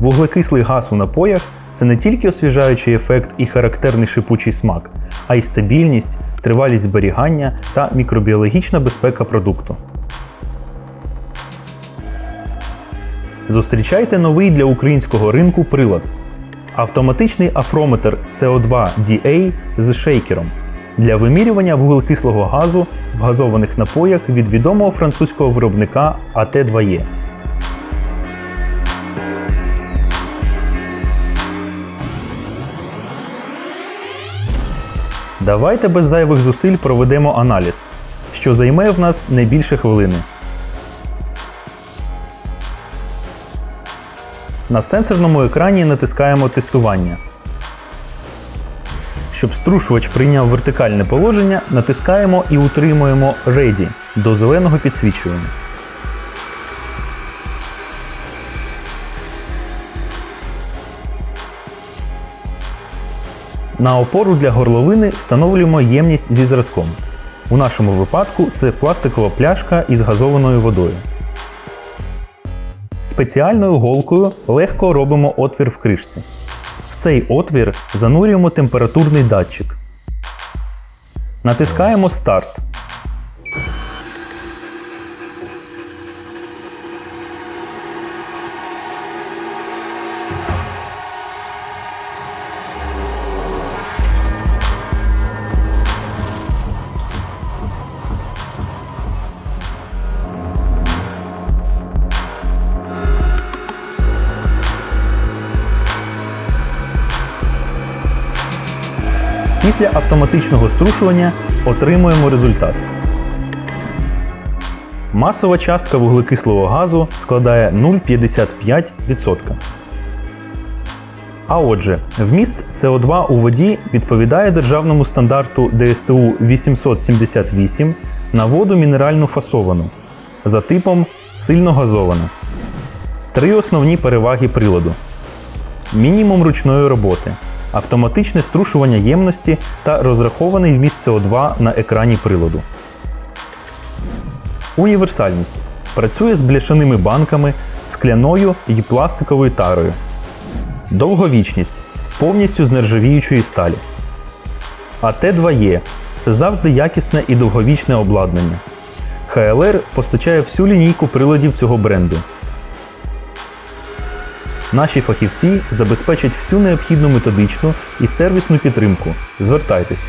Вуглекислий газ у напоях це не тільки освіжаючий ефект і характерний шипучий смак, а й стабільність, тривалість зберігання та мікробіологічна безпека продукту. Зустрічайте новий для українського ринку прилад. Автоматичний афрометр CO2 DA з шейкером для вимірювання вуглекислого газу в газованих напоях від відомого французького виробника AT2E. Давайте без зайвих зусиль проведемо аналіз, що займе в нас не більше хвилини. На сенсорному екрані натискаємо тестування. Щоб струшувач прийняв вертикальне положення, натискаємо і утримуємо Ready до зеленого підсвічування. На опору для горловини встановлюємо ємність зі зразком. У нашому випадку це пластикова пляшка із газованою водою. Спеціальною голкою легко робимо отвір в кришці. Цей отвір занурюємо температурний датчик. Натискаємо Старт. Після автоматичного струшування отримуємо результат. Масова частка вуглекислого газу складає 0,55%. А отже, вміст СО2 у воді відповідає державному стандарту ДСТУ 878 на воду мінеральну фасовану за типом сильно газована. Три основні переваги приладу: мінімум ручної роботи, автоматичне струшування ємності та розрахований вміст СО2 на екрані приладу. Універсальність. Працює з бляшаними банками, скляною і пластиковою тарою. Довговічність. Повністю з нержавіючої сталі. А Т2Е це завжди якісне і довговічне обладнання. ХЛР постачає всю лінійку приладів цього бренду. Наші фахівці забезпечать всю необхідну методичну і сервісну підтримку. Звертайтесь.